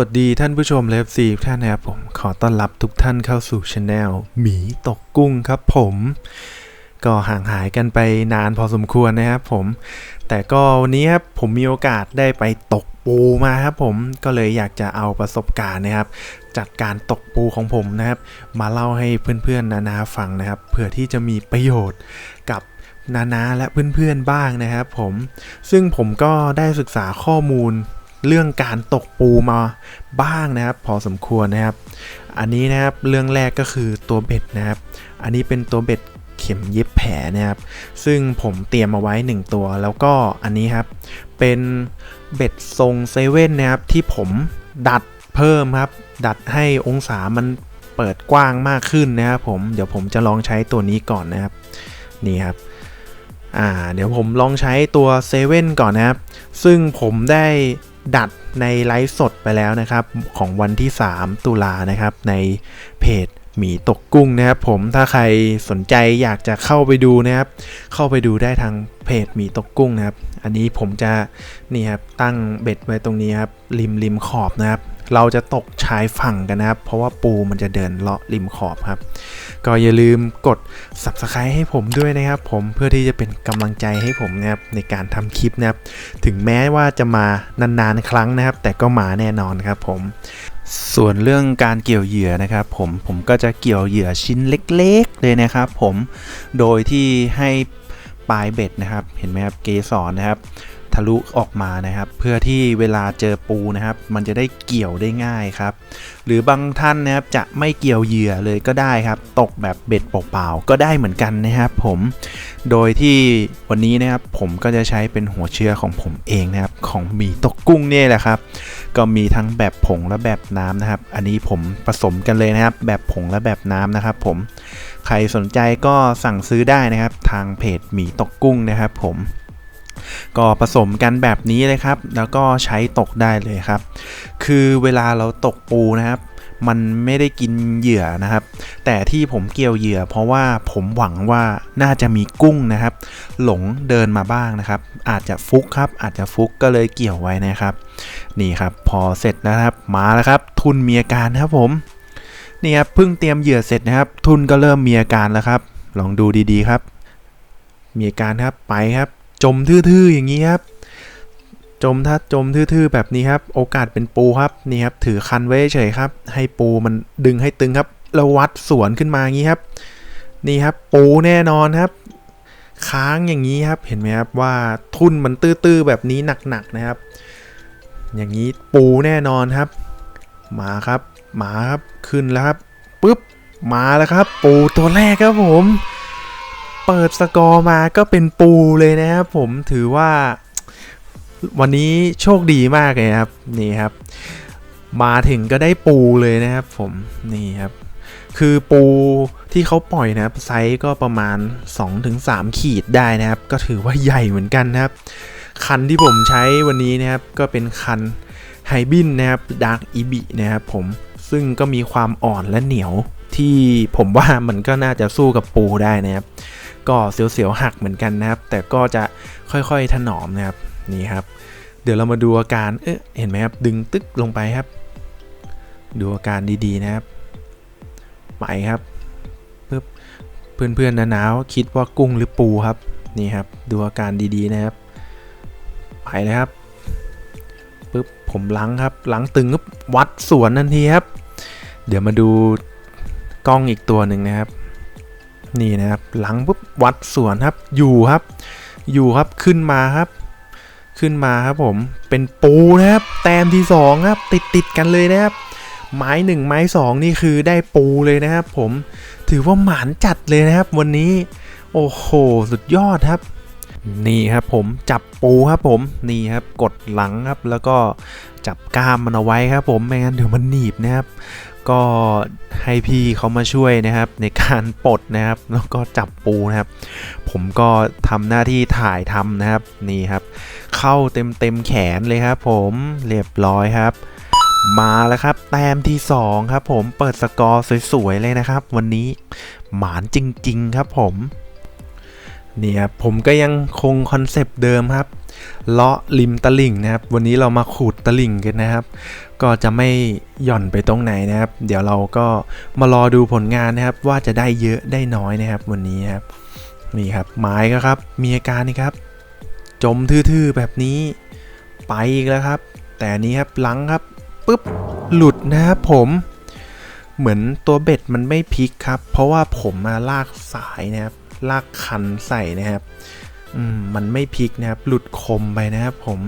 วัสดีท่านผู้ชมเลฟซีท่านนะครับผมขอต้อนรับทุกท่านเข้าสู่ช anel หมีตกกุ้งครับผม ก็ห่างหายกันไปนานพอสมควรนะครับผม แต่ก็วันนี้ครับผมมีโอกาสได้ไปตกปูมาครับผมก็เลยอยากจะเอาประสบการณ์นะครับ จากการตกปูของผมนะครับ มาเล่าให้เพื่อนๆนานาฟังนะครับเพื่อที่จะมีประโยชน์กับนานาและเพื่อนๆบ้างนะครับผมซึ่งผมก็ได้ศึกษาข้อมูล เรื่องการตกปูมาบ้างนะครับ พอสมควรนะครับ อันนี้นะครับเรื่องแรกก็คือตัวเบ็ดนะครับ อันนี้เป็นตัวเบ็ดเข็มเย็บแผลนะครับ ซึ่งผมเตรียมมาไว้ 1 ตัว แล้วก็อันนี้ครับ เป็นเบ็ดทรงเซเว่นนะครับที่ผมดัดเพิ่มครับ ดัดให้องศามันเปิดกว้างมากขึ้นนะครับผม เดี๋ยวผมจะลองใช้ตัวนี้ก่อนนะครับ นี่ครับ อ่า เดี๋ยวผมลองใช้ตัวเซเว่นก่อนนะครับ ซึ่งผมได้ ดัดในไลฟ์สดไปแล้วนะครับ ของวันที่ 3 ตุลานะครับ ในเพจหมีตกกุ้งนะครับ ผมถ้าใครสนใจอยากจะเข้าไปดูนะครับ เข้าไปดูได้ทางเพจหมีตกกุ้งนะครับ อันนี้ผมจะนี่ครับตั้งเบ็ดไว้ตรงนี้ครับริมริมขอบนะครับ เราจะตกชายฝั่งกันนะครับ เพราะว่าปูมันจะเดินเลาะริมขอบครับ ก็อย่าลืมกด subscribe ให้ผมด้วยนะครับ ผมเพื่อที่จะเป็นกำลังใจให้ผมนะครับในการทำคลิปนะครับ ถึงแม้ว่าจะมานานๆครั้งนะครับ แต่ก็มาแน่นอนครับผมส่วนเรื่องการเกี่ยวเหยื่อนะครับผมผมก็จะเกี่ยวเหยื่อชิ้นเล็กๆ เลยนะครับผมโดยที่ให้ปลายเบ็ดนะครับ เห็นไหมครับเกสรนะครับ ทะลุออกมานะครับ เพื่อที่เวลาเจอปูนะครับ มันจะได้เกี่ยวได้ง่ายครับ หรือบางท่านนะครับจะไม่เกี่ยวเหยื่อเลยก็ได้ครับ ตกแบบเบ็ดเปล่าๆก็ได้เหมือนกันนะครับ ผมโดยที่วันนี้นะครับผมก็จะใช้เป็นหัวเชื้อของผมเองนะครับ ของหมีตกกุ้งเนี่ยแหละครับ ก็มีทั้งแบบผงและแบบน้ำนะครับ อันนี้ผมผสมกันเลยนะครับ แบบผงและแบบน้ำนะครับ ผมใครสนใจก็สั่งซื้อได้นะครับ ทางเพจหมีตกกุ้งนะครับ ผม ก็ผสมกันแบบนี้เลยครับ แล้วก็ใช้ตกได้เลยครับ คือเวลาเราตกปูนะครับ มันไม่ได้กินเหยื่อนะครับ แต่ที่ผมเกี่ยวเหยื่อ เพราะว่าผมหวังว่าน่าจะมีกุ้งนะครับ หลงเดินมาบ้างนะครับ อาจจะฟุกครับ อาจจะฟุกก็เลยเกี่ยวไว้นะครับ นี่ครับ พอเสร็จแล้วครับ มาแล้วครับ ทุนมีอาการครับผม นี่ครับเพิ่งเตรียมเหยื่อเสร็จนะครับ ทุนก็เริ่มมีอาการแล้วครับ ลองดูดีๆครับ มีอาการครับไปครับ จมทื่อๆอย่างนี้ครับ จมถ้าจมทื่อๆแบบนี้ครับ โอกาสเป็นปูครับนี่ครับถือคันไว้เฉยครับ ให้ปูมันดึงให้ตึงครับแล้ววัดสวนขึ้นมาอย่างนี้ครับ นี่ครับปูแน่นอนครับ ค้างอย่างนี้ครับเห็นไหมครับว่าทุนมันตื้อๆแบบนี้หนักๆนะครับ อย่างนี้ปูแน่นอนครับ มาครับมาครับขึ้นแล้วครับปุ๊บมาแล้วครับ ปูตัวแรกครับผม เปิดสกอร์มาก็เป็นปูเลยนะครับผมถือว่า วันนี้โชคดีมากเลยครับนี่ครับ มาถึงก็ได้ปูเลยนะครับผมนี่ครับ คือปูที่เขาปล่อยนะครับไซส์ก็ประมาณ 2-3 ขีดได้นะครับ ก็ถือว่าใหญ่เหมือนกันนะครับ คันที่ผมใช้วันนี้นะครับก็เป็นคันไฮบินนะครับดาร์กอีบินะครับผมซึ่งก็มีความอ่อนและเหนียวที่ผมว่ามันก็น่าจะสู้กับปูได้นะครับ ก็เสียวๆหักเหมือนกันนะครับ แต่ก็จะค่อยๆถนอมนะครับนี่ครับ เดี๋ยวเรามาดูอาการเอ๊ะเห็นไหมครับดึงตึกลงไปครับ ดูอาการดีๆนะครับไปครับปึ๊บเพื่อนๆนะหนาวคิดว่ากุ้งหรือปูครับนี่ครับ ดูอาการดีๆนะครับไปเลยครับปึ๊บผมล้างครับล้างตึงปุ๊บวัดสวนทันทีครับ เดี๋ยวมาดูกล้องอีกตัวหนึ่งนะครับ นี่นะครับหลังปุ๊บวัดสวนครับอยู่ครับ อยู่ครับขึ้นมาครับ ขึ้นมาครับผมเป็นปูนะครับ แต้มที่สองครับติดติดกันเลยนะครับไม้หนึ่งไม้สองนี่คือได้ปูเลยนะครับผมถือว่าหมานจัดเลยนะครับ วันนี้ โอ้โหสุดยอดครับ นี่ครับผมจับปูครับผมนี่ครับกดหลังครับแล้วก็จับกล้ามมันเอาไว้ครับผมไม่งั้นเดี๋ยวมันหนีบนะครับ ก็ให้พี่เขามาช่วยนะครับ ในการปลดนะครับ แล้วก็จับปูนะครับ ผมก็ทำหน้าที่ถ่ายทำนะครับนี่ครับ เข้าเต็มเต็มแขนเลยครับ ผมเรียบร้อยครับ มาแล้วครับ แต้มที่ 2 ครับ ผมเปิดสกอร์สวยๆเลยนะครับ วันนี้หมานจริง ๆ ครับผมนี่ครับผมก็ยังคงคอนเซปต์เดิมครับเลาะริมตลิ่งนะครับ วันนี้เรามาขูดตลิ่งกันนะครับ ก็จะไม่หย่อนไปตรงไหนนะครับ เดี๋ยวเราก็มารอดูผลงานนะครับ ว่าจะได้เยอะได้น้อยนะครับ วันนี้ครับนี่ครับไม้ก็ครับมีอาการนี่ครับ จมทื่อๆแบบนี้ไปอีกแล้วครับ แต่นนี้ครับหลังครับปุ๊บหลุดนะครับผมเหมือนตัวเบ็ดมันไม่พลิกครับ เพราะว่าผมมาลากสายนะครับ ลากคันใส่นะครับ อืมมันไม่พลิกนะครับ หลุดคมไปนะครับผม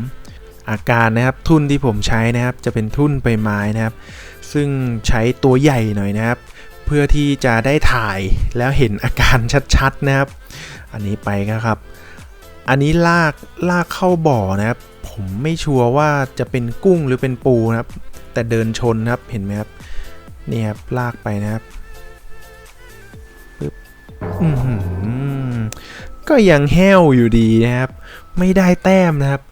อาการนะครับ ทุ่นที่ผมใช้นะครับ จะเป็นทุ่นใบไม้นะครับ ซึ่งใช้ตัวใหญ่หน่อยนะครับ เพื่อที่จะได้ถ่ายแล้วเห็นอาการชัดๆนะครับ อันนี้ไปนะครับ อันนี้ลากลากเข้าบ่อนะครับ ผมไม่ชัวร์ว่าจะเป็นกุ้งหรือเป็นปูนะครับ แต่เดินชนครับเห็นไหมครับนี่ครับลากไปนะครับปึ๊บก็ยังแห้วอยู่ดีนะครับ ไม่ได้แต้มนะครับ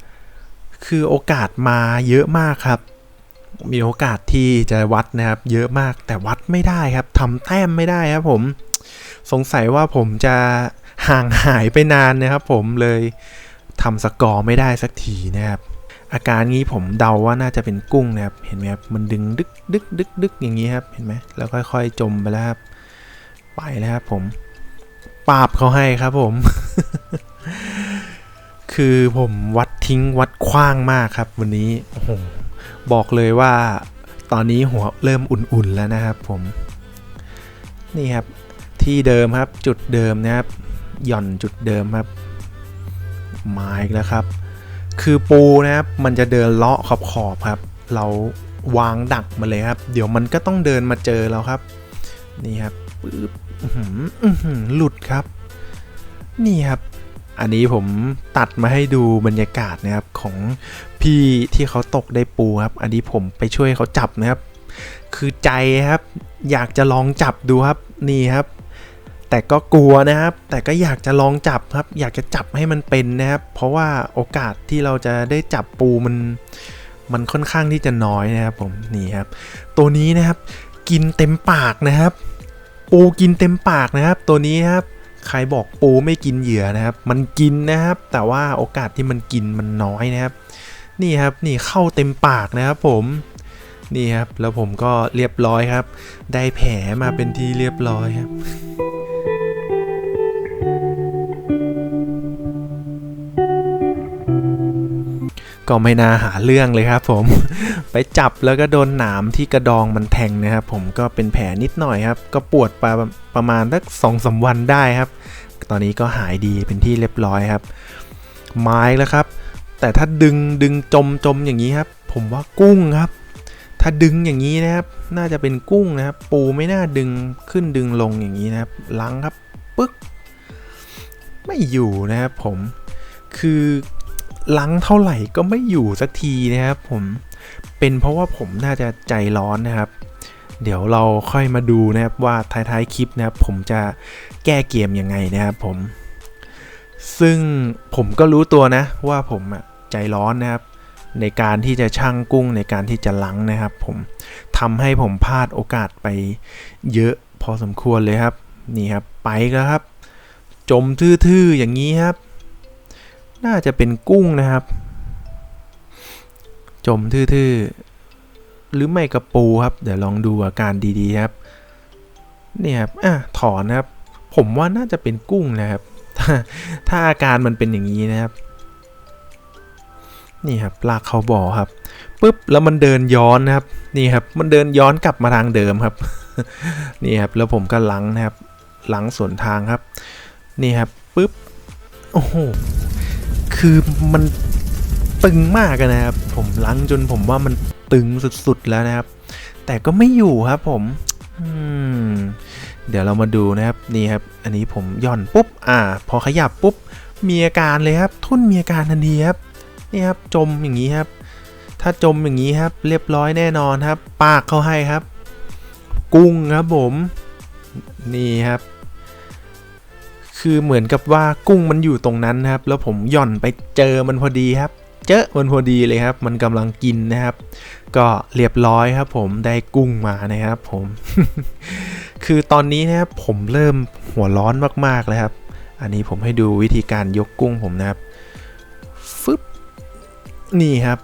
คือโอกาสมาเยอะมากครับ มีโอกาสที่จะวัดนะครับ เยอะมากแต่วัดไม่ได้ครับทำแต้มไม่ได้ครับผม สงสัยว่าผมจะห่างหายไปนานนะครับ ผมเลยทำสกอร์ไม่ได้สักทีนะครับ อาการนี้ผมเดาว่าน่าจะเป็นกุ้งนะครับ เห็นไหมครับมันดึงดึกดึกดึกดึกอย่างนี้ครับเห็นไหมแล้วค่อย ๆ จมไปแล้วครับ ไปแล้วครับผมปาบเขาให้ครับผม คือผมวัดทิ้งวัดคว้างมากครับ วันนี้โอ้โหบอกเลยว่าตอนนี้หัวเริ่มอุ่นๆแล้วนะครับผม นี่ครับที่เดิมครับจุดเดิมนะครับหย่อนจุดเดิมครับมาอีกแล้วครับ คือปูนะครับมันจะเดินเลาะขอบขอบครับ เราวางดักมาเลยครับ เดี๋ยวมันก็ต้องเดินมาเจอเราครับ นี่ครับปึ๊บอื้อหืออื้อหือหลุดครับ นี่ครับ อันนี้ผมตัดมาให้ดูบรรยากาศนะครับของพี่ที่เขาตกได้ปูครับ อันนี้ผมไปช่วยเขาจับนะครับ คือใจครับ อยากจะลองจับดูครับนี่ครับ แต่ก็กลัวนะครับ แต่ก็อยากจะลองจับครับ อยากจะจับให้มันเป็นนะครับ เพราะว่าโอกาสที่เราจะได้จับปูมัน มันค่อนข้างที่จะน้อยนะครับ ผมนี่ครับ ตัวนี้นะครับ กินเต็มปากนะครับ ปูกินเต็มปากนะครับ ตัวนี้ครับ ใครบอกปูไม่กินเหยื่อนะครับ มันกินนะครับ แต่ว่าโอกาสที่มันกินมันน้อยนะครับ นี่ครับนี่เข้าเต็มปากนะครับผมนี่ครับแล้วผมก็เรียบร้อยครับ ได้แผลมาเป็นที่เรียบร้อยครับ ก็ไม่น่าหาเรื่องเลยครับ ผม ไปจับแล้วก็โดนหนามที่กระดองมันแทงนะครับ ผมก็เป็นแผลนิดหน่อยครับ ก็ปวดประประมาณสักสองสาวันได้ครับ ตอนนี้ก็หายดีเป็นที่เรียบร้อยครับ ไม้แล้วครับ แต่ถ้าดึงดึงจมจมอย่างนี้ครับ ผมว่ากุ้งครับ ถ้าดึงอย่างนี้นะครับ น่าจะเป็นกุ้งนะครับ ปูไม่น่าดึงขึ้นดึงลงอย่างนี้นะครับลังครับปึ๊กไม่อยู่นะครับผมคือ ลังเท่าไหร่ก็ไม่อยู่สักทีนะครับผมเป็นเพราะว่าผมน่าจะใจร้อนนะครับ เดี๋ยวเราค่อยมาดูนะครับว่าท้ายๆคลิปนะครับผมจะแก้เกมยังไงนะครับผม ซึ่งผมก็รู้ตัวนะว่าผมอะใจร้อนนะครับ ในการที่จะช่างกุ้งในการที่จะลังนะครับ ผมทำให้ผมพลาดโอกาสไปเยอะพอสมควรเลยครับ นี่ครับไปแล้วครับ จมทื่อๆอย่างนี้ครับ น่าจะเป็นกุ้งนะครับ จมทื่อๆ หรือไม่กระปูครับ เดี๋ยวลองดูอาการดีๆครับ เนี่ยครับ อะ ถอนครับ ผมว่าน่าจะเป็นกุ้งนะครับ ถ้าถ้าอาการมันเป็นอย่างนี้นะครับ นี่ครับ ลากเขาบ่อครับ ปุ๊บ แล้วมันเดินย้อนนะครับ นี่ครับ มันเดินย้อนกลับมาทางเดิมครับ นี่ครับ แล้วผมก็ลังนะครับหลังสวนทางครับ นี่ครับ ปุ๊บ โอ้โห คือมันตึงมากนะครับ ผมลังจนผมว่ามันตึงสุดๆแล้วนะครับ แต่ก็ไม่อยู่ครับผมเดี๋ยวเรามาดูนะครับนี่ครับ อันนี้ผมย่อนปุ๊บ อ่า พอขยับปุ๊บมีอาการเลยครับ ทุ่นมีอาการทันทีครับนี่ครับจมอย่างนี้ครับ ถ้าจมอย่างนี้ครับ เรียบร้อยแน่นอนครับ ปากเขาให้ครับ กุ้งครับผม นี่ครับ คือเหมือนกับว่ากุ้งมันอยู่ตรงนั้นนะครับ แล้วผมหย่อนไปเจอมันพอดีครับ เจอมันพอดีเลยครับ มันกำลังกินนะครับ ก็เรียบร้อยครับ ผมได้กุ้งมานะครับ ผม คือตอนนี้นะครับผมเริ่มหัวร้อนมากๆเลยครับ อันนี้ผมให้ดูวิธีการยกกุ้งผมนะครับฟึบนี่ครับ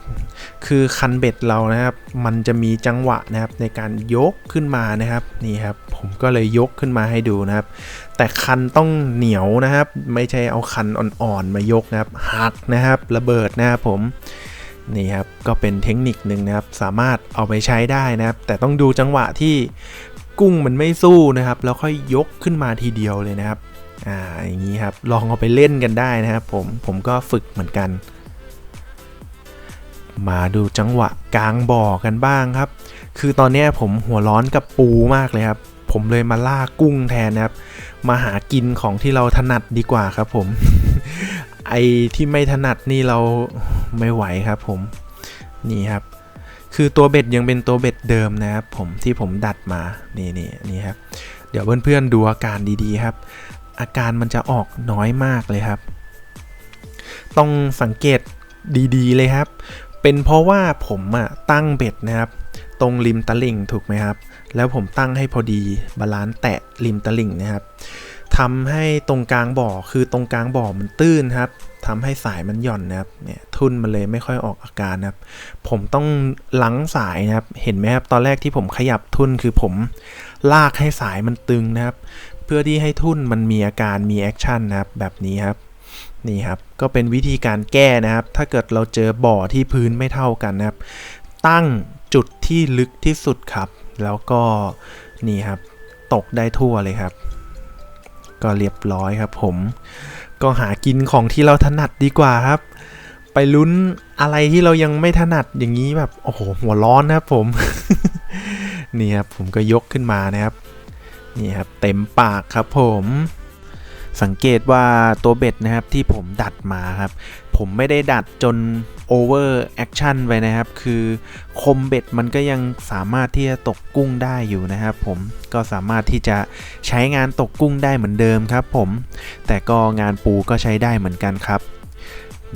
คือคันเบ็ดเรานะครับ มันจะมีจังหวะนะครับในการยกขึ้นมานะครับ นี่ครับ ผมก็เลยยกขึ้นมาให้ดูนะครับ แต่คันต้องเหนียวนะครับ ไม่ใช่เอาคันอ่อนๆมายกนะครับหักนะครับ ระเบิดนะครับผมนี่ครับก็เป็นเทคนิคหนึ่งนะครับ สามารถเอาไปใช้ได้นะครับ แต่ต้องดูจังหวะที่กุ้งมันไม่สู้นะครับ แล้วค่อยยกขึ้นมาทีเดียวเลยนะครับอ่าอย่างนี้ครับลองเอาไปเล่นกันได้นะครับ ผมผมก็ฝึกเหมือนกัน มาดูจังหวะกลางบ่อกันบ้างครับ คือตอนนี้ผมหัวร้อนกับปูมากเลยครับ ผมเลยมาล่ากุ้งแทนนะครับ มาหากินของที่เราถนัดดีกว่าครับผม ไอที่ไม่ถนัดนี่เราไม่ไหวครับผม นี่ครับ คือตัวเบ็ดยังเป็นตัวเบ็ดเดิมนะครับ ผมที่ผมดัดมา นี่นี่นี่ครับ เดี๋ยวเพื่อนๆดูอาการดีๆครับ อาการมันจะออกน้อยมากเลยครับ ต้องสังเกตดีๆเลยครับ เป็นเพราะว่าผมอะตั้งเบ็ดนะครับ ตรงริมตะลิ่งถูกไหมครับ แล้วผมตั้งให้พอดีบาลานซ์แตะริมตลิ่งนะครับทำให้ตรงกลางบ่อคือตรงกลางบ่อมันตื้นครับทำให้สายมันหย่อนนะครับเนี่ยทุ่นมันเลยไม่ค่อยออกอาการนะครับ ผมต้องลังสายนะครับ เห็นไหมครับตอนแรกที่ผมขยับทุ่นคือผมลากให้สายมันตึงนะครับ เพื่อที่ให้ทุ่นมันมีอาการมีแอคชั่นนะครับแบบนี้ครับนี่ครับก็เป็นวิธีการแก้นะครับ ถ้าเกิดเราเจอบ่อที่พื้นไม่เท่ากันนะครับ ตั้งจุดที่ลึกที่สุดครับ แล้วก็นี่ครับตกได้ทั่วเลยครับ ก็เรียบร้อยครับผม ก็หากินของที่เราถนัดดีกว่าครับ ไปลุ้นอะไรที่เรายังไม่ถนัดอย่างนี้แบบโอ้โหหัวร้อนนะครับผม นี่ครับผมก็ยกขึ้นมานะครับ นี่ครับเต็มปากครับผมสังเกตว่าตัวเบ็ดนะครับที่ผมดัดมาครับ ผมไม่ได้ดัดจนโอเวอร์แอคชั่นไปนะครับ คือคมเบ็ดมันก็ยังสามารถที่จะตกกุ้งได้อยู่นะครับผมก็สามารถที่จะใช้งานตกกุ้งได้เหมือนเดิมครับผม แต่ก็งานปูก็ใช้ได้เหมือนกันครับ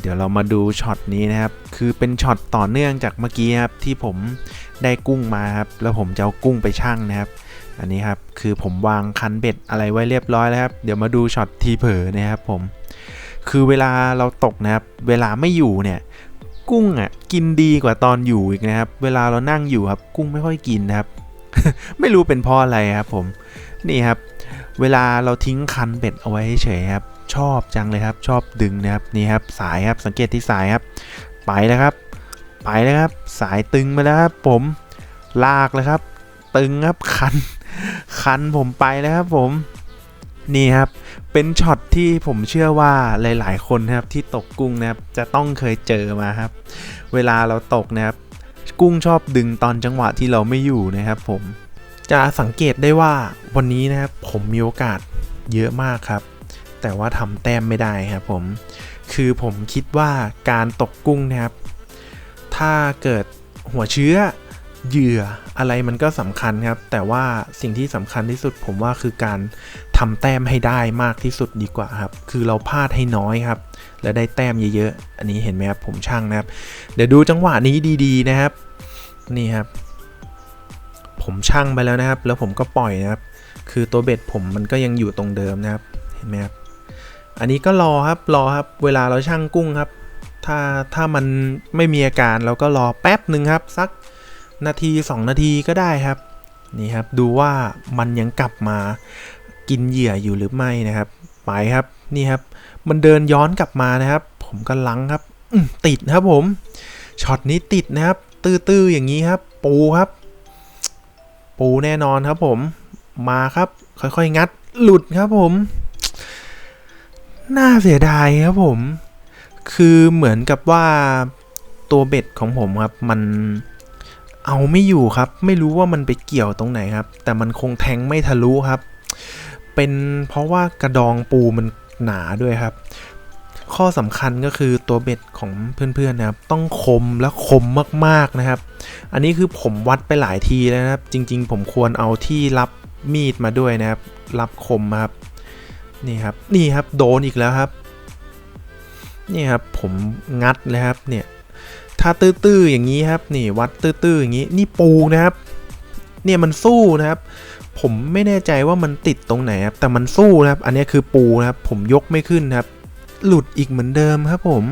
เดี๋ยวเรามาดูช็อตนี้นะครับ คือเป็นช็อตต่อเนื่องจากเมื่อกี้ครับที่ผมได้กุ้งมาครับ แล้วผมจะเอากุ้งไปชั่งนะครับ อันนี้ครับ คือผมวางคันเบ็ดอะไรไว้เรียบร้อยแล้วครับ เดี๋ยวมาดูช็อตทีเผลอนะครับผม คือเวลาเราตกนะครับ เวลาไม่อยู่เนี่ย กุ้งอะกินดีกว่าตอนอยู่อีกนะครับ เวลาเรานั่งอยู่ครับ กุ้งไม่ค่อยกินนะครับ ไม่รู้เป็นเพราะอะไรครับ ผม นี่ครับ เวลาเราทิ้งคันเบ็ดเอาไว้เฉยครับ ชอบจังเลยครับ ชอบดึงนะครับ นี่ครับ สายครับ สังเกตที่สายครับ ไปแล้วครับ ไปแล้วครับ สายตึงมาแล้วครับ ผม ลากเลยครับ ตึงครับ คัน คันผมไปแล้วครับ ผม นี่ครับ เป็นช็อตที่ผมเชื่อว่าหลาย ๆ คนนะครับที่ตกกุ้งนะครับจะต้องเคยเจอมาครับ เวลาเราตกนะครับ กุ้งชอบดึงตอนจังหวะที่เราไม่อยู่นะครับ ผมจะสังเกตได้ว่าวันนี้นะครับผมมีโอกาสเยอะมากครับ แต่ว่าทำแต้มไม่ได้ครับผมคือผมคิดว่าการตกกุ้งนะครับ ถ้าเกิดหัวเชื้อเหยื่ออะไรมันก็สำคัญครับ แต่ว่าสิ่งที่สำคัญที่สุดผมว่าคือการ ทำแต้มให้ได้มากที่สุดดีกว่าครับ คือเราพลาดให้น้อยครับ แล้วได้แต้มเยอะๆ อันนี้เห็นไหมครับ ผมช่างนะครับ เดี๋ยวดูจังหวะนี้ดีๆนะครับ นี่ครับ ผมช่างไปแล้วนะครับ แล้วผมก็ปล่อยนะครับ คือตัวเบ็ดผมมันก็ยังอยู่ตรงเดิมนะครับ เห็นไหมครับ อันนี้ก็รอครับ รอครับ เวลาเราช่างกุ้งครับ ถ้าถ้ามันไม่มีอาการเราก็รอแป๊บหนึ่งครับ สักนาที 2 นาทีก็ได้ครับ นี่ครับ ดูว่ามันยังกลับมา กินเหยื่ออยู่หรือไม่นะครับ ไปครับ นี่ครับ มันเดินย้อนกลับมานะครับ ผมก็ลังครับติดครับผม ช็อตนี้ติดนะครับ ตื้อๆอย่างนี้ครับ ปูครับ ปูแน่นอนครับผม มาครับ ค่อยๆ งัด หลุดครับผม น่าเสียดายครับผม คือเหมือนกับว่าตัวเบ็ดของผมครับ มันเอาไม่อยู่ครับ ไม่รู้ว่ามันไปเกี่ยวตรงไหนครับ แต่มันคงแทงไม่ทะลุครับ เป็นเพราะว่ากระดองปูมันหนาด้วยครับ ข้อสำคัญก็คือตัวเบ็ดของเพื่อนๆนะครับ ต้องคมและคมมากๆนะครับ อันนี้คือผมวัดไปหลายทีแล้วนะครับ จริง ๆ ผมควรเอาที่รับมีดมาด้วยนะครับ รับคมครับ นี่ครับ นี่ครับโดนอีกแล้วครับ นี่ครับผมงัดเลยครับเนี่ยถ้าตื้อๆอย่างนี้ครับ นี่วัดตื้อๆอย่างนี้ นี่ปูนะครับ เนี่ยมันสู้นะครับ ผมไม่แน่ใจว่ามันติดตรงไหนครับแต่มันสู้นะครับ อันนี้คือปูนะครับ ผมยกไม่ขึ้นครับ หลุดอีกเหมือนเดิมครับผม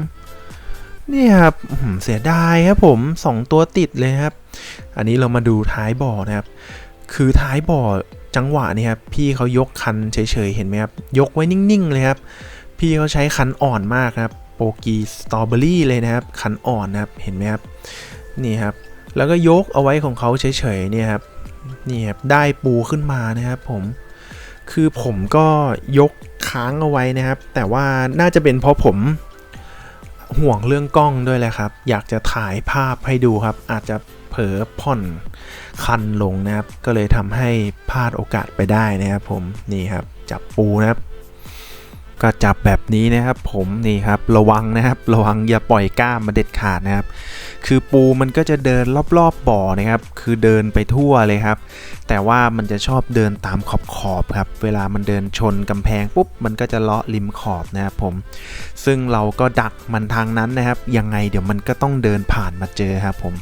นี่ครับเสียดายครับผมสองตัวติดเลยครับ อันนี้เรามาดูท้ายบ่อนะครับ คือท้ายบ่อจังหวะนี่ครับพี่เขายกคันเฉยๆเห็นไหมครับ ยกไว้นิ่งๆเลยครับ พี่เขาใช้คันอ่อนมากครับ โปกีสตรอเบอรี่เลยนะครับ คันอ่อนนะครับเห็นไหมครับนี่ครับ แล้วก็ยกเอาไว้ของเขาเฉยๆเนี่ยครับ นี่ครับได้ปูขึ้นมานะครับผมคือผมก็ยกค้างเอาไว้นะครับ แต่ว่าน่าจะเป็นเพราะผมห่วงเรื่องกล้องด้วยแหละครับ อยากจะถ่ายภาพให้ดูครับ อาจจะเผลอผ่อนคันลงนะครับ ก็เลยทำให้พลาดโอกาสไปได้นะครับผมนี่ครับจับปูนะครับ ก็จับแบบนี้นะครับ ผมนี่ครับระวังนะครับ ระวังอย่าปล่อยก้ามมาเด็ดขาดนะครับ คือปูมันก็จะเดินรอบๆบบ่อนะครับ คือเดินไปทั่วเลยครับ แต่ว่ามันจะชอบเดินตามขอบขอบครับ เวลามันเดินชนกำแพงปุ๊บมันก็จะเลาะริมขอบนะครับผม ซึ่งเราก็ดักมันทางนั้นนะครับ ยังไงเดี๋ยวมันก็ต้องเดินผ่านมาเจอครับผม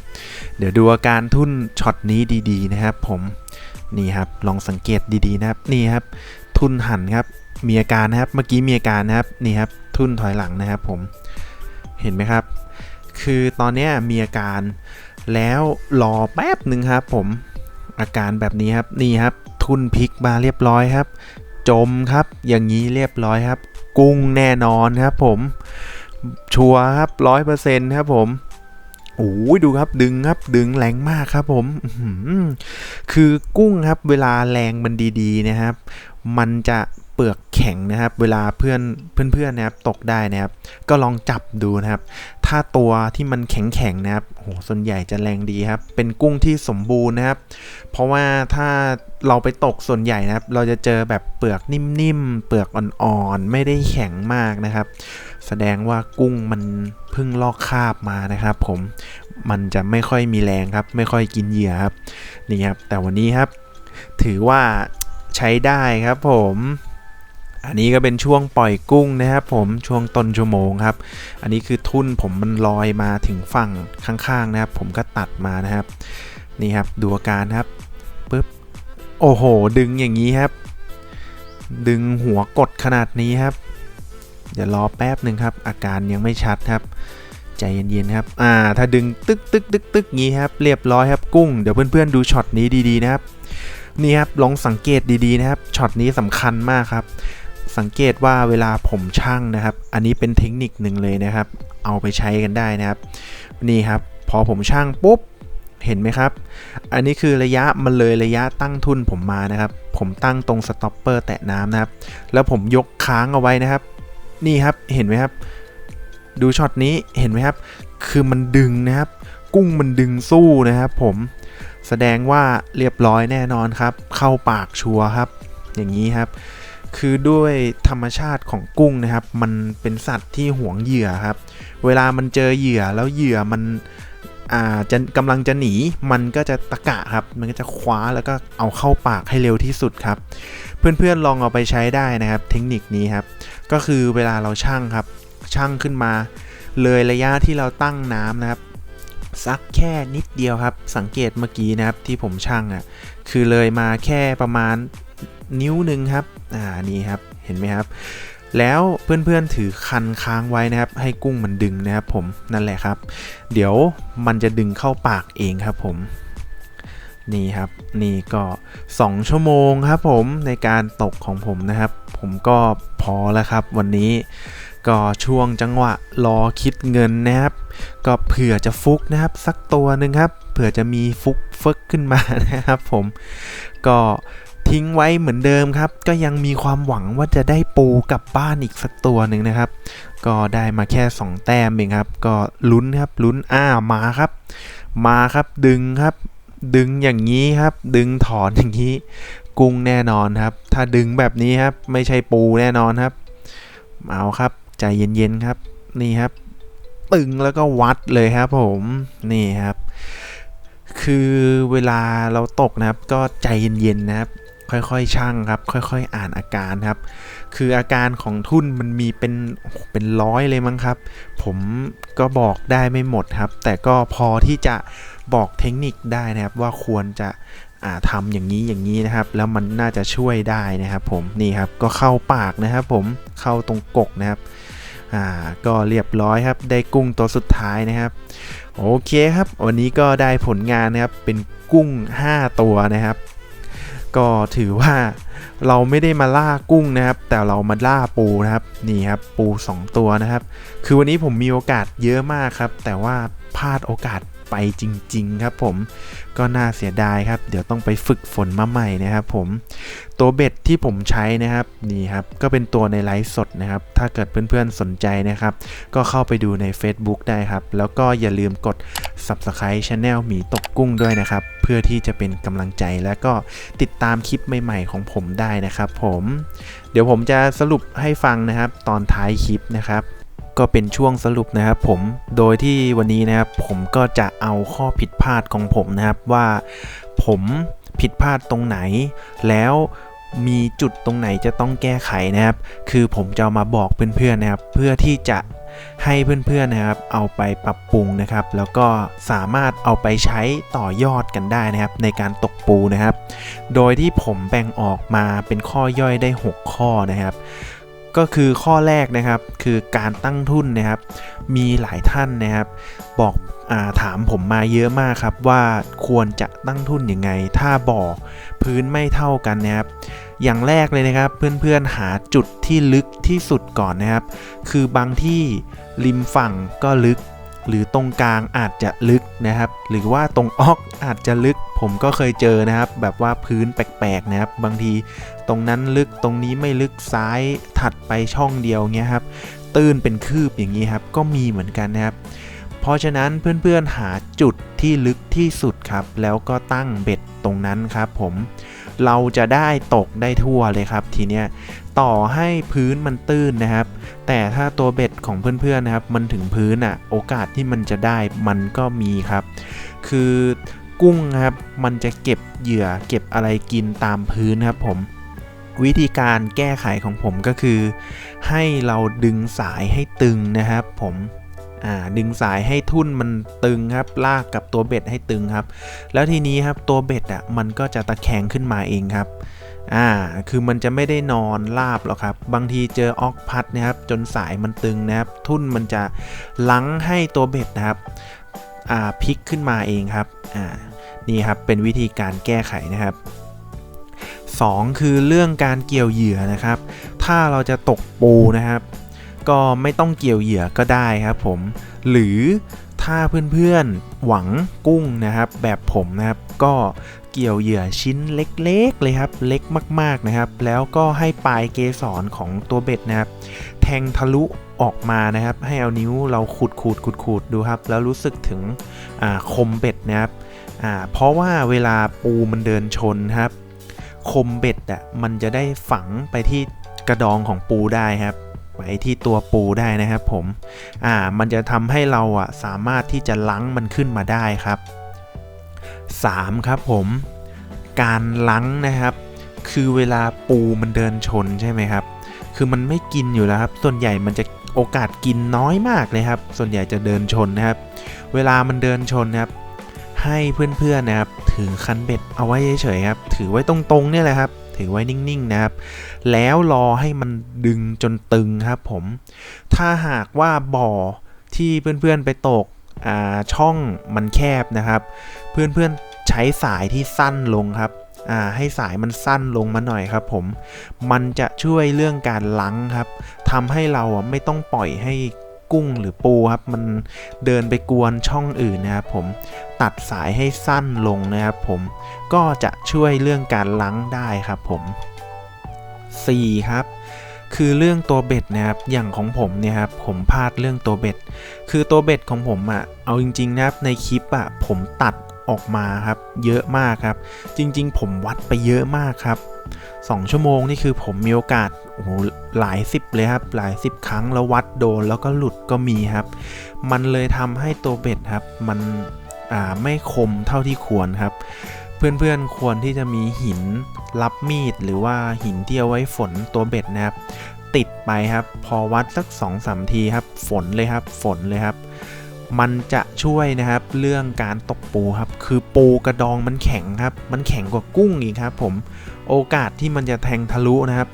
เดี๋ยวดูอาการทุ่นช็อตนี้ดีๆนะครับ ผมนี่ครับลองสังเกตดีๆนะครับนี่ครับ ทุ่นหันครับ มีอาการนะครับ เมื่อกี้มีอาการนะครับ นี่ครับ ทุ่นถอยหลังนะครับ ผม เห็นไหมครับ คือตอนนี้มีอาการ แล้วรอแป๊บหนึ่งครับ ผม อาการแบบนี้ครับ นี่ครับ ทุ่นพลิกมาเรียบร้อยครับ จมครับ อย่างนี้เรียบร้อยครับ กุ้งแน่นอนครับ ผม ชัวร์ครับร้อยเปอร์เซ็นต์ครับ ผมโอ้ยดูครับดึงครับดึงแรงมากครับผมคือกุ้งครับเวลาแรงมันดีๆนะครับ มันจะ เปลือกแข็งนะครับ เวลาเพื่อนเพื่อนๆนะครับตกได้นะครับ ก็ลองจับดูนะครับ ถ้าตัวที่มันแข็งๆนะครับโอ้โหส่วนใหญ่จะแรงดีครับ เป็นกุ้งที่สมบูรณ์นะครับ เพราะว่าถ้าเราไปตกส่วนใหญ่นะครับ เราจะเจอแบบเปลือกนิ่มๆ เปลือกอ่อนๆ ไม่ได้แข็งมากนะครับ แสดงว่ากุ้งมันเพิ่งลอกคราบมานะครับ ผม มันจะไม่ค่อยมีแรงครับ ไม่ค่อยกินเหยื่อครับ นี่ครับ แต่วันนี้ครับ ถือว่าใช้ได้ครับผม อันนี้ก็เป็นช่วงปล่อยกุ้งนะครับผมช่วงต้นชั่วโมงครับ อันนี้คือทุ่นผมมันลอยมาถึงฝั่งข้างๆนะครับ ผมก็ตัดมานะครับ นี่ครับดูอาการครับปึ๊บโอ้โห ดึงอย่างนี้ครับ ดึงหัวกดขนาดนี้ครับ เดี๋ยวรอแป๊บหนึ่งครับ อาการยังไม่ชัดครับใจเย็นๆครับ อ่า ถ้าดึงตึกตึกตึกตึกงี้ครับ เรียบร้อยครับกุ้ง เดี๋ยวเพื่อนๆดูช็อตนี้ดีๆนะครับ นี่ครับ ลองสังเกตดีๆนะครับ ช็อตนี้สำคัญมากครับ สังเกตว่าเวลาผมช่างนะครับ อันนี้เป็นเทคนิคหนึ่งเลยนะครับ เอาไปใช้กันได้นะครับ นี่ครับ พอผมช่างปุ๊บเห็นไหมครับ อันนี้คือระยะมันเลยระยะตั้งทุนผมมานะครับ ผมตั้งตรงสต็อปเปอร์แตะน้ำนะครับ แล้วผมยกค้างเอาไว้นะครับ นี่ครับ เห็นไหมครับ ดูช็อตนี้เห็นไหมครับ คือมันดึงนะครับ กุ้งมันดึงสู้นะครับ ผม แสดงว่าเรียบร้อยแน่นอนครับ เข้าปากชัวร์ครับ อย่างนี้ครับ คือด้วยธรรมชาติของกุ้งนะครับ มันเป็นสัตว์ที่หวงเหยื่อครับ เวลามันเจอเหยื่อแล้วเหยื่อมันอาจะกำลังจะหนีมันก็จะตะกะครับ มันก็จะคว้าแล้วก็เอาเข้าปากให้เร็วที่สุดครับ เพื่อนๆลองเอาไปใช้ได้นะครับ เทคนิคนี้ครับ ก็คือเวลาเราช่างครับช่างขึ้นมา เลยระยะที่เราตั้งน้ำนะครับสักแค่นิดเดียวครับ สังเกตเมื่อกี้นะครับที่ผมช่างอะคือเลยมาแค่ประมาณนิ้วหนึ่งครับ อ่านี่ครับเห็นไหมครับ แล้วเพื่อนๆถือคันค้างไว้นะครับ ให้กุ้งมันดึงนะครับผมนั่นแหละครับ เดี๋ยวมันจะดึงเข้าปากเองครับผมนี่ครับนี่ก็ 2 ชั่วโมงครับผมในการตกของผมนะครับ ผมก็พอแล้วครับ วันนี้ก็ช่วงจังหวะรอคิดเงินนะครับ ก็เผื่อจะฟุกนะครับ สักตัวหนึ่งครับ เผื่อจะมีฟุกเฟิกขึ้นมานะครับผม ก็ ทิ้งไว้เหมือนเดิมครับ ก็ยังมีความหวังว่าจะได้ปูกลับบ้านอีกสักตัวหนึ่งนะครับ ก็ได้มาแค่ 2 แต้มเองครับ ก็ลุ้นครับลุ้นอ้ามาครับ มาครับดึงครับ ดึงอย่างนี้ครับ ดึงถอนอย่างนี้ กุ้งแน่นอนครับ ถ้าดึงแบบนี้ครับ ไม่ใช่ปูแน่นอนครับเอาครับใจเย็นๆครับ นี่ครับ ตึงแล้วก็วัดเลยครับ ผมนี่ครับ คือเวลาเราตกนะครับ ก็ใจเย็นๆนะครับ ค่อยๆช่างครับ ค่อยๆ อ่านอาการครับ คืออาการของทุ่นมันมีเป็นเป็นร้อยเลยมั้งครับ ผมก็บอกได้ไม่หมดครับ แต่ก็พอที่จะบอกเทคนิคได้นะครับ ว่าควรจะทำอย่างนี้อย่างนี้นะครับ แล้วมันน่าจะช่วยได้นะครับผมนี่ครับก็เข้าปากนะครับ ผมเข้าตรงกกนะครับอ่าก็เรียบร้อยครับ ได้กุ้งตัวสุดท้ายนะครับ โอเคครับ วันนี้ก็ได้ผลงานนะครับเป็นกุ้ง 5 ตัวนะครับ ก็ถือว่าเราไม่ได้มาล่ากุ้งนะครับ แต่เรามาล่าปูนะครับนี่ครับปู 2 ตัวนะครับ คือวันนี้ผมมีโอกาสเยอะมากครับ แต่ว่าพลาดโอกาส ไปจริง ๆ ครับผมก็น่าเสียดายครับ เดี๋ยวต้องไปฝึกฝนมาใหม่นะครับผมตัวเบ็ดที่ผมใช้นะครับนี่ครับก็เป็นตัวในไลฟ์สดนะครับ ถ้าเกิดเพื่อนๆสนใจนะครับ ก็เข้าไปดูใน Facebook ได้ครับ แล้วก็อย่าลืมกด Subscribe Channel หมีตกกุ้งด้วยนะครับ เพื่อที่จะเป็นกำลังใจและก็ติดตามคลิปใหม่ ๆ ของผมได้นะครับ ผม เดี๋ยวผมจะสรุปให้ฟังนะครับ ตอนท้ายคลิปนะครับ ก็เป็นช่วงสรุปนะครับผม โดยที่วันนี้นะครับผมก็จะเอาข้อผิดพลาดของผมนะครับว่าผมผิดพลาดตรงไหน แล้วมีจุดตรงไหนจะต้องแก้ไขนะครับ คือผมจะมาบอกเพื่อนๆนะครับ เพื่อที่จะให้เพื่อนๆนะครับ เอาไปปรับปรุงนะครับ แล้วก็สามารถเอาไปใช้ต่อยอดกันได้นะครับ ในการตกปูนะครับ โดยที่ผมแบ่งออกมาเป็นข้อย่อยได้ 6 ข้อนะครับ ก็คือข้อแรกนะครับคือการตั้งทุนนะครับ มีหลายท่านนะครับ บอกอถามผมมาเยอะมากครับว่าควรจะตั้งทุนยังไง ถ้าบ่อพื้นไม่เท่ากันนะครับ อย่างแรกเลยนะครับ เพื่อนๆหาจุดที่ลึกที่สุดก่อนนะครับ คือบางที่ริมฝั่งก็ลึก หรือตรงกลางอาจจะลึกนะครับ หรือว่าตรงออกอาจจะลึกผมก็เคยเจอนะครับ แบบว่าพื้นแปลกๆนะครับ บางที รงนั้นลึกตรงนี้ไม่ลึกซ้ายถัดไปช่องเดียวเงี้ยครับตื้นเป็นคืบอย่างนี้ครับก็มีเหมือนกันนะครับ เพราะฉะนั้นเพื่อนๆหาจุดที่ลึกที่สุดครับ แล้วก็ตั้งเบ็ดตรงนั้นครับ ผมเราจะได้ตกได้ทั่วเลยครับ ทีเนี้ยต่อให้พื้นมันตื้นนะครับ แต่ถ้าตัวเบ็ดของเพื่อนๆนะครับ มันถึงพื้นอะ่ะ โอกาสที่มันจะได้มันก็มีครับ คือกุ้งครับ มันจะเก็บเหยื่อเก็บอะไรกินตามพื้นครับผม วิธีการแก้ไขของผมก็คือ ให้เราดึงสายให้ตึงนะครับผมดึงสายให้ทุ่นมันตึงครับ ลากกับตัวเบ็ดให้ตึงครับ แล้วทีนี้ครับตัวเบ็ดอะมันก็จะตะแคงขึ้นมาเองครับอ่าคือมันจะไม่ได้นอนราบหรอกครับ บางทีเจอออกพัดนะครับ จนสายมันตึงนะครับ ทุ่นมันจะลังให้ตัวเบ็ดนะครับอ่าพลิกขึ้นมาเองครับอ่านี่ครับเป็นวิธีการแก้ไขนะครับ 2 คือเรื่องการเกี่ยวเหยื่อนะครับ ถ้าเราจะตกปูนะครับ ก็ไม่ต้องเกี่ยวเหยื่อก็ได้ครับผม หรือถ้าเพื่อนๆหวังกุ้งนะครับ แบบผมนะครับก็เกี่ยวเหยื่อชิ้นเล็กๆเลยครับ เล็กมากๆนะครับ แล้วก็ให้ปลายเกสรของตัวเบ็ดนะครับ แทงทะลุออกมานะครับ ให้เอานิ้วเราขูดขูดขูดขูดดูครับ แล้วรู้สึกถึงคมเบ็ดนะครับเพราะว่าเวลาปูมันเดินชนครับ คมเบ็ดอะมันจะได้ฝังไปที่กระดองของปูได้ครับ ไปที่ตัวปูได้นะครับผม อ่า มันจะทำให้เราอะสามารถที่จะลังมันขึ้นมาได้ครับ 3. ครับผม การลังนะครับ คือเวลาปูมันเดินชนใช่ไหมครับ คือมันไม่กินอยู่แล้วครับ ส่วนใหญ่มันจะโอกาสกินน้อยมากเลยครับ ส่วนใหญ่จะเดินชนนะครับ เวลามันเดินชนนะครับ ให้เพื่อนๆนะครับถือคันเบ็ดเอาไว้เฉยๆครับ ถือไว้ตรงๆเนี่ยแหละครับ ถือไว้นิ่งๆนะครับ แล้วรอให้มันดึงจนตึงครับผม ถ้าหากว่าบ่อที่เพื่อนๆไปตกช่องมันแคบนะครับ เพื่อนๆใช้สายที่สั้นลงครับให้สายมันสั้นลงมาหน่อยครับผม มันจะช่วยเรื่องการลังครับทำให้เราไม่ต้องปล่อยให้ กุ้งหรือปูครับ มันเดินไปกวนช่องอื่นนะครับผมตัดสายให้สั้นลงนะครับผมก็จะช่วยเรื่องการล้างได้ครับผม 4. ครับคือเรื่องตัวเบ็ดนะครับอย่างของผมเนี่ยครับผมพลาดเรื่องตัวเบ็ด คือตัวเบ็ดของผมอะ่ะเอาจริงๆนะครับในคลิปอะ่ะผมตัด ออกมาครับ เยอะมากครับ จริง ๆ ผมวัดไปเยอะมากครับ 2 ชั่วโมงนี่คือผมมีโอกาสโอ้โหหลายสิบเลยครับ หลายสิบครั้งแล้ววัดโดนแล้วก็หลุดก็มีครับ มันเลยทำให้ตัวเบ็ดครับ มันไม่คมเท่าที่ควรครับ เพื่อนๆควรที่จะมีหินรับมีด หรือว่าหินที่เอาไว้ฝนตัวเบ็ดนะครับ ติดไปครับ พอวัดสัก2อสทีครับ ฝนเลยครับ ฝนเลยครับ มันจะช่วยนะครับเรื่องการตกปูครับ คือปูกระดองมันแข็งครับ มันแข็งกว่ากุ้งอีกครับผม โอกาสที่มันจะแทงทะลุนะครับ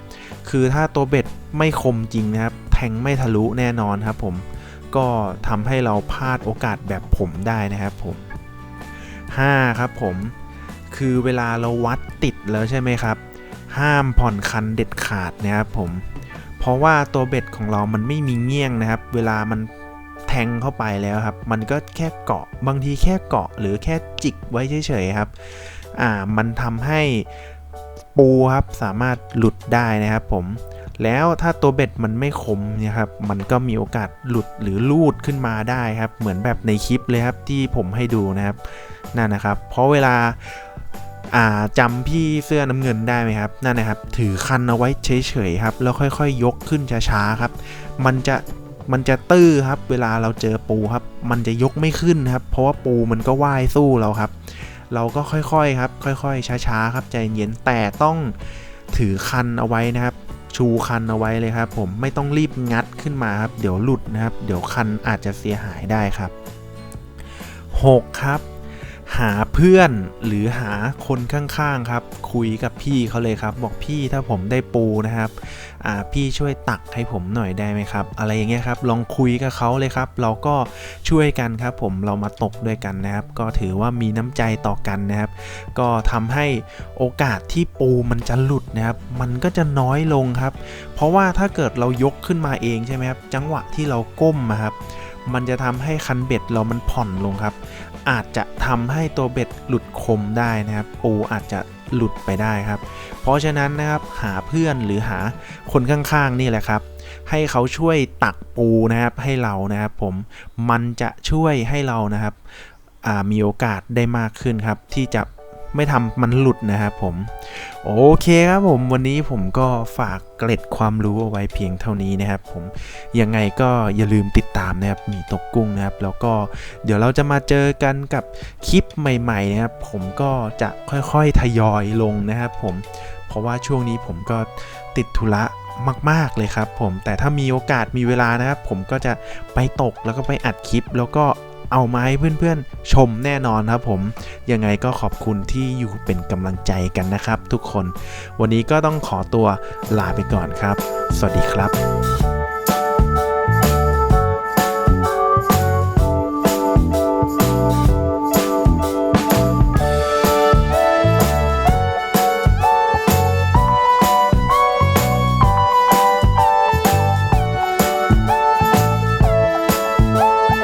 คือถ้าตัวเบ็ดไม่คมจริงนะครับ แทงไม่ทะลุแน่นอนครับผม ก็ทำให้เราพลาดโอกาสแบบผมได้นะครับผม 5. ครับผม คือเวลาเราวัดติดแล้วใช่ไหมครับ ห้ามผ่อนคันเด็ดขาดนะครับผม เพราะว่าตัวเบ็ดของเรามันไม่มีเงี้ยงนะครับ เวลามัน งเข้าไปแล้วครับ มันก็แค่เกาะบางทีแค่เกาะหรือแค่จิกไว้เฉยๆครับ อ่ามันทำให้ปูครับสามารถหลุดได้นะครับผมแล้วถ้าตัวเบ็ดมันไม่คมนี่ยครับมันก็มีโอกาสหลุดหรือลูดขึ้นมาได้ครับ เหมือนแบบในคลิปเลยครับที่ผมให้ดูนะครับนั่นนะครับ เพราะเวลาอ่าจำพี่เสื้อน้ำเงินได้ไหมครับนั่นนะครับ ถือคันเอาไว้เฉยๆครับ แล้วค่อยๆยกขึ้นช้าๆครับ มันจะ มันจะตื้อครับ เวลาเราเจอปูครับ มันจะยกไม่ขึ้นครับ เพราะว่าปูมันก็ว่ายสู้เราครับ เราก็ค่อยๆครับ ค่อยๆ ช้าๆครับใจเย็นแต่ต้องถือคันเอาไว้นะครับ ชูคันเอาไว้เลยครับ ผมไม่ต้องรีบงัดขึ้นมาครับ เดี๋ยวหลุดนะครับ เดี๋ยวคันอาจจะเสียหายได้ครับ 6 ครับ หาเพื่อนหรือหาคนข้างๆครับ คุยกับพี่เขาเลยครับ บอกพี่ถ้าผมได้ปูนะครับอ่าพี่ช่วยตักให้ผมหน่อยได้ไหมครับ อะไรอย่างเงี้ยครับลองคุยกับเขาเลยครับ เราก็ช่วยกันครับ ผมเรามาตกด้วยกันนะครับ ก็ถือว่ามีน้ำใจต่อกันนะครับ ก็ทำให้โอกาสที่ปูมันจะหลุดนะครับ มันก็จะน้อยลงครับ เพราะว่าถ้าเกิดเรายกขึ้นมาเองใช่ไหมครับจังหวะที่เราก้มอะครับมันจะทำให้คันเบ็ดเรามันผ่อนลงครับ อาจจะทำให้ตัวเบ็ดหลุดคมได้นะครับ ปูอาจจะหลุดไปได้ครับ เพราะฉะนั้นนะครับหาเพื่อนหรือหาคนข้างๆนี่แหละครับ ให้เขาช่วยตักปูนะครับให้เรานะครับ ผมมันจะช่วยให้เรานะครับมีโอกาสได้มากขึ้นครับ ที่จะ ไม่ทำมันหลุดนะครับผม โอเคครับผมวันนี้ผมก็ฝากเกร็ดความรู้เอาไว้เพียงเท่านี้นะครับผมยังไงก็อย่าลืมติดตามนะครับหมีตกกุ้งนะครับ แล้วก็เดี๋ยวเราจะมาเจอกันกับคลิปใหม่ๆนะครับ ผมก็จะค่อยๆทยอยลงนะครับผมเพราะว่าช่วงนี้ผมก็ติดธุระมาก ๆ เลยครับผมแต่ถ้ามีโอกาสมีเวลานะครับ ผมก็จะไปตกแล้วก็ไปอัดคลิปแล้วก็ เอามาให้เพื่อนๆ ชมแน่นอนครับผม ยังไงก็ขอบคุณที่อยู่เป็นกำลังใจกันนะครับ ทุกคน วันนี้ก็ต้องขอตัวลาไปก่อนครับ สวัสดีครับ